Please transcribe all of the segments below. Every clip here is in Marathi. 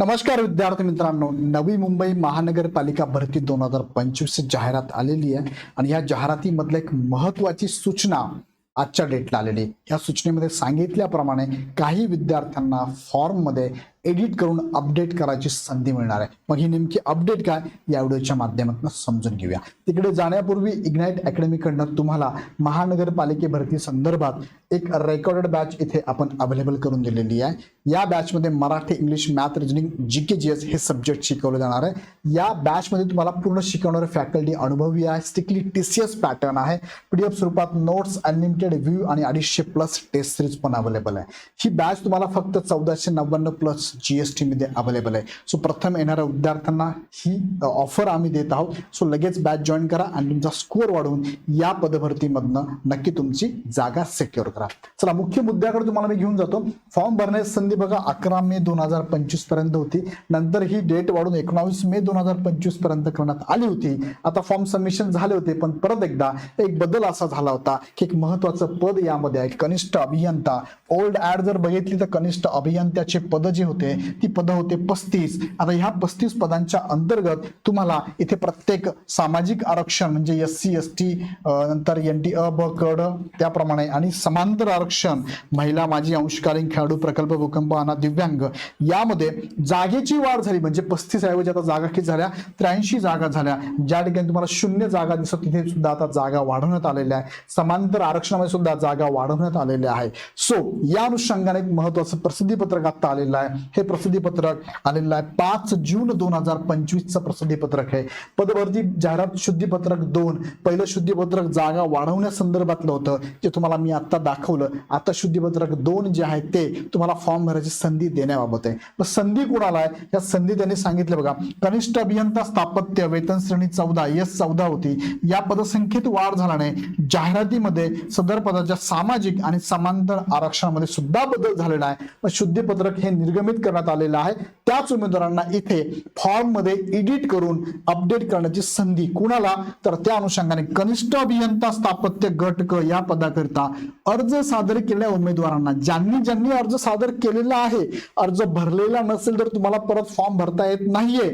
नमस्कार विद्यार्थी मित्रांनो नवी मुंबई महानगरपालिका भरती दोन हजार पंचवीस जाहिरात आलेली आहे आणि या जाहिरातीमधल्या एक महत्वाची सूचना आजच्या डेटला आलेली आहे. या सूचनेमध्ये सांगितल्याप्रमाणे काही विद्यार्थ्यांना फॉर्ममध्ये एडिट करून अपडेट करायची संधी मिळणार आहे. मग ही नेमकी अपडेट काय? या व्हिडिओच्या माध्यमातून समजून घेऊया. तिकडे जाण्यापूर्वी इग्नाइट अकॅडमीकडनं तुम्हाला महानगरपालिके भरती संदर्भात एक रेकॉर्डेड बॅच इथे आपण अवेलेबल करून दिलेली आहे. या बॅचमध्ये Marathi English math reasoning G K G S हे सब्जेक्ट शिकवले जाणार आहे. या बॅचमध्ये तुम्हाला पूर्ण शिकवणारे फॅकल्टी अनुभवी आहे. Strictly T C S pattern आहे. पी एफ स्वरूपात नोट्स अनलिमिटेड व्ह्यू आणि अडीचशे प्लस टेस्ट सिरीज पण अवेलेबल आहे. ही बॅच तुम्हाला फक्त चौदाशे नव्याण्णव प्लस जी एस टीमध्ये अवेलेबल आहे. सो प्रथम येणाऱ्या विद्यार्थ्यांना ही ऑफर आम्ही देत आहोत. सो लगेच बॅच जॉईन करा आणि तुमचा स्कोअर वाढवून या पदभरतीमधनं नक्की तुमची जागा सिक्युअर करा. चला मुख्य मुद्द्याकडे तुम्हाला मी घेऊन जातो. फॉर्म भरण्याची संधी बघा अकरा मे दोन हजार पंचवीसपर्यंत होती. नंतर ही डेट वाढून एकोणावीस मे दोन हजार पंचवीसपर्यंत करण्यात आली होती. आता फॉर्म सबमिशन झाले होते पण परत एकदा एक बदल असा झाला होता की एक महत्वाचं पद यामध्ये आहे कनिष्ठ अभियंता. ओल्ड ऍड जर बघितली तर कनिष्ठ अभियंत्याचे पद जे होते ती पदं होते पस्तीस. आता ह्या पस्तीस पदांच्या अंतर्गत तुम्हाला इथे प्रत्येक सामाजिक आरक्षण म्हणजे एस सी एस टी नंतर एन टी अ ब कड त्याप्रमाणे आणि समांतर आरक्षण महिला माजी अंशकालीन खेळाडू प्रकल्प भूकंप अना दिव्यांग यामध्ये जागेची वाढ झाली. म्हणजे पस्तीस ऐवजी आता जागा किती झाल्या? त्र्याऐंशी जागा झाल्या. ज्या ठिकाणी तुम्हाला शून्य जागा दिसत तिथे सुद्धा आता जागा वाढवण्यात आलेल्या आहे. समांतर आरक्षणामध्ये सुद्धा जागा वाढवण्यात आलेल्या आहे. सो या अनुषंगाने एक महत्वाचं प्रसिद्धीपत्रक आता आलेलं आहे. हे प्रसिद्धीपत्रक आलेलं आहे. पाच जून दोन हजार पंचवीसचं प्रसिद्धीपत्रक आहे पदभरती जाहिरात शुद्धीपत्रक दोन. पहिलं शुद्धीपत्रक जागा वाढवण्यासंदर्भातलं होतं जे तुम्हाला मी आता दाखवलं. आता शुद्धीपत्रक दोन जे आहे ते तुम्हाला फॉर्म भरायची संधी देण्याबाबत आहे. मग संधी कोणाला आहे? या संधी त्यांनी सांगितलं बघा. कनिष्ठ अभियंता स्थापत्य वेतन श्रेणी चौदा एस चौदा होती. या पदसंख्येत वाढ झाल्याने जाहिरातीमध्ये सदर पदाच्या सामाजिक आणि समांतर आरक्षणामध्ये सुद्धा बदल झालेला आहे. मग शुद्धीपत्रक हे निर्गमित करण्यात आलेला आहे. त्याच उमेदवारांना इथे फॉर्ममध्ये एडिट करून अपडेट करण्याची संधी कुणाला? तर त्या अनुषंगाने कनिष्ठ अभियंता स्थापत्य गट क या पदाकरिता अर्ज सादर केलेल्या उमेदवारांना ज्यांनी ज्यांनी अर्ज सादर केलेला आहे अर्ज भरलेला नसेल तर तुम्हाला परत फॉर्म भरता येत नाहीये.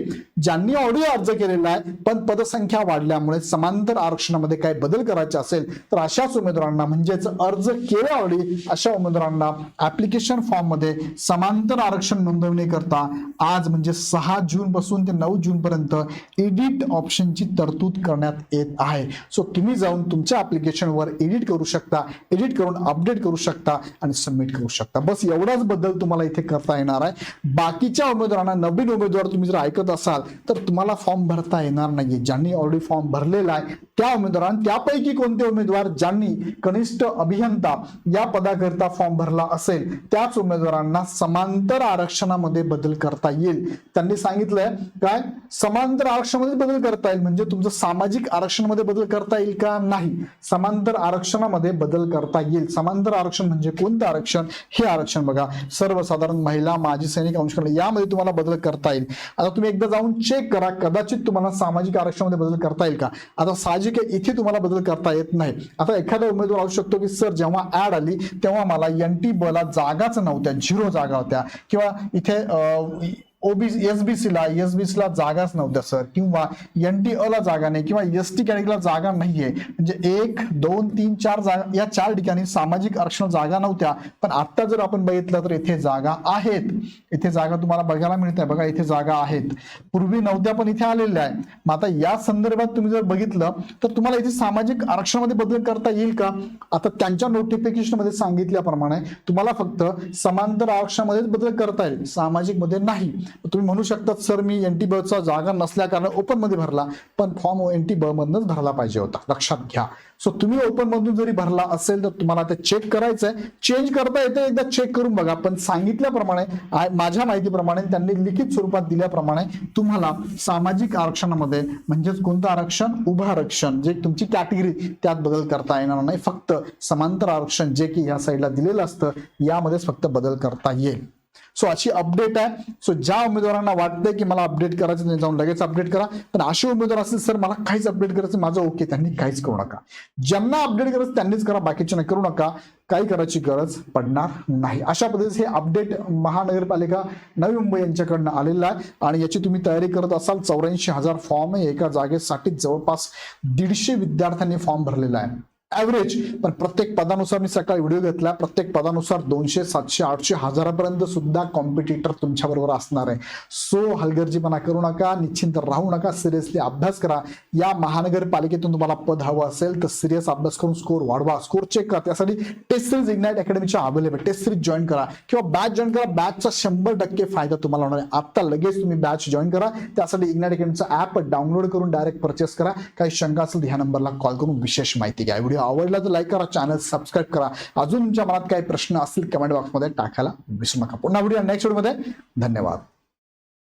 ज्यांनी ऑडिओ अर्ज केलेला आहे पण पदसंख्या वाढल्यामुळे समांतर आरक्षणामध्ये काही बदल करायचे असेल तर अशाच उमेदवारांना म्हणजेच अर्ज केले ऑडी अशा उमेदवारांना ऍप्लिकेशन फॉर्ममध्ये समांतर आरक्षण नोंदवणी करता आज म्हणजे सहा जून पासून ते नऊ जून पर्यंत एडिट ऑप्शनची तरतूद करण्यात येत आहे. सो तुम्ही जाऊन तुमच्या ऍप्लिकेशनवर एडिट करू शकता एडिट करून अपडेट करू शकता आणि सबमिट करू शकता. बस एवढाच बदल तुम्हाला इथे करता येणार आहे. बाकीच्या उमेदवारांना नवीन उमेदवार तुम्ही जर ऐकत असाल तर तुम्हाला फॉर्म भरता येणार नाही ज्यांनी ऑलरेडी फॉर्म भरलेला आहे त्या उमेदवारांना त्यापैकी कोणते उमेदवार ज्यांनी कनिष्ठ अभियंता या पदाकरिता फॉर्म भरला असेल त्याच उमेदवारांना समांतर आरक्षणामध्ये बदल करता येईल. त्यांनी सांगितलंय काय? समांतर आरक्षणामध्ये बदल करता येईल. म्हणजे तुमचं सामाजिक आरक्षणामध्ये बदल करता येईल का नाही? समांतर आरक्षणामध्ये बदल करता येईल. समांतर आरक्षण म्हणजे कोणतं आरक्षण? हे आरक्षण बघा. सर्वसाधारण महिला माजी सैनिक अंशकालीन यामध्ये तुम्हाला बदल करता येईल. आता तुम्ही एकदा जाऊन चेक करा कदाचित तुम्हाला सामाजिक आरक्षणामध्ये बदल करता येईल का? आता साहजिक आहे इथे तुम्हाला बदल करता येत नाही. आता एखादा उमेदवार असू शकतो की सर जेव्हा ऍड आली तेव्हा मला एन टी बला जागाच नव्हत्या झिरो जागा होत्या. किंवा इथे ओबी एसबीसीला एसबीसीला जागाच नव्हत्या सर. किंवा एन टी अ ला जागा नाही किंवा एस टी कॅटेगरीला जागा नाहीये. म्हणजे एक दोन तीन चार जागा या चार ठिकाणी सामाजिक आरक्षण जागा नव्हत्या. पण आता जर आपण बघितलं तर इथे जागा आहेत. इथे जागा तुम्हाला बघायला मिळते बघा इथे जागा आहेत. पूर्वी नव्हत्या पण इथे आलेल्या आहे मग आता या संदर्भात तुम्ही जर बघितलं तर तुम्हाला इथे सामाजिक आरक्षणामध्ये बदल करता येईल का? आता त्यांच्या नोटिफिकेशनमध्ये सांगितल्याप्रमाणे तुम्हाला फक्त समांतर आरक्षणामध्येच बदल करता येईल. सामाजिकमध्ये नाही. तुम्ही म्हणू शकता सर मी एन टी बचा जागा नसल्याकारण ओपनमध्ये ओपनमध्ये भरला पण फॉर्म एन टी ब मधनच भरला पाहिजे होता. लक्षात घ्या. सो तुम्ही ओपन मधून जरी भरला असेल तर तुम्हाला ते चेक करायचंय. चेंज करता येतं एकदा चेक करून बघा. पण सांगितल्याप्रमाणे माझ्या माहितीप्रमाणे त्यांनी लिखित स्वरूपात दिल्याप्रमाणे तुम्हाला सामाजिक आरक्षणामध्ये म्हणजेच कोणतं आरक्षण? उभं आरक्षण. जे तुमची कॅटेगरी त्यात बदल करता येणार नाही. फक्त समांतर आरक्षण जे की या साईडला दिलेलं असतं यामध्येच फक्त बदल करता येईल. सो अशी अपडेट आहे. सो ज्या उमेदवारांना वाटतंय की मला अपडेट करायचं त्यांनी जाऊन लगेच अपडेट करा. पण असे उमेदवार असतील सर मला काहीच अपडेट करायचं माझं ओके त्यांनी काहीच करू नका. ज्यांना अपडेट करायचं त्यांनीच करा. बाकीच्या करू नका. काही करायची गरज पडणार नाही. अशा पद्धतीचे हे अपडेट महानगरपालिका नवी मुंबई यांच्याकडनं आलेलं आहे. आणि याची तुम्ही तयारी करत असाल चौऱ्याऐंशी हजार फॉर्म आहे. एका जागेसाठी जवळपास दीडशे विद्यार्थ्यांनी फॉर्म भरलेला आहे. ॲव्हरेज पण प्रत्येक पदानुसार मी सकाळी व्हिडिओ घेतला. प्रत्येक पदानुसार दोनशे सातशे आठशे हजारापर्यंत सुद्धा कॉम्पिटिटर तुमच्या बरोबर असणार आहे. सो हलगर्जीपणा करू नका. निश्चिंत राहू नका. सिरियसली अभ्यास करा. या महानगरपालिकेतून तुम्हाला पद हवं असेल तर सिरियस अभ्यास करून स्कोर वाढवा. स्कोर चेक करा. त्यासाठी टेस्ट सिरीज इग्नाइट अकॅडमीच्या अवेलेबल टेस्ट सिरीज जॉईन करा. किंवा बॅच जॉईन करा. बॅचचा शंभर टक्के फायदा तुम्हाला होणार आहे. आत्ता लगेच तुम्ही बॅच जॉईन करा. त्यासाठी इग्नाइट अकॅडमीचा ऍप डाउनलोड करून डायरेक्ट परचेस करा. काही शंका असेल ह्या नंबरला कॉल करून विशेष माहिती घ्या. व्हिडिओ आवडला तर लाईक करा चॅनल सबस्क्राईब करा. अजून तुमच्या मनात काही प्रश्न असतील कमेंट बॉक्समध्ये टाकायला विसरू नका. पुन्हा व्हिडिओ नेक्स्ट व्हिडिओमध्ये धन्यवाद.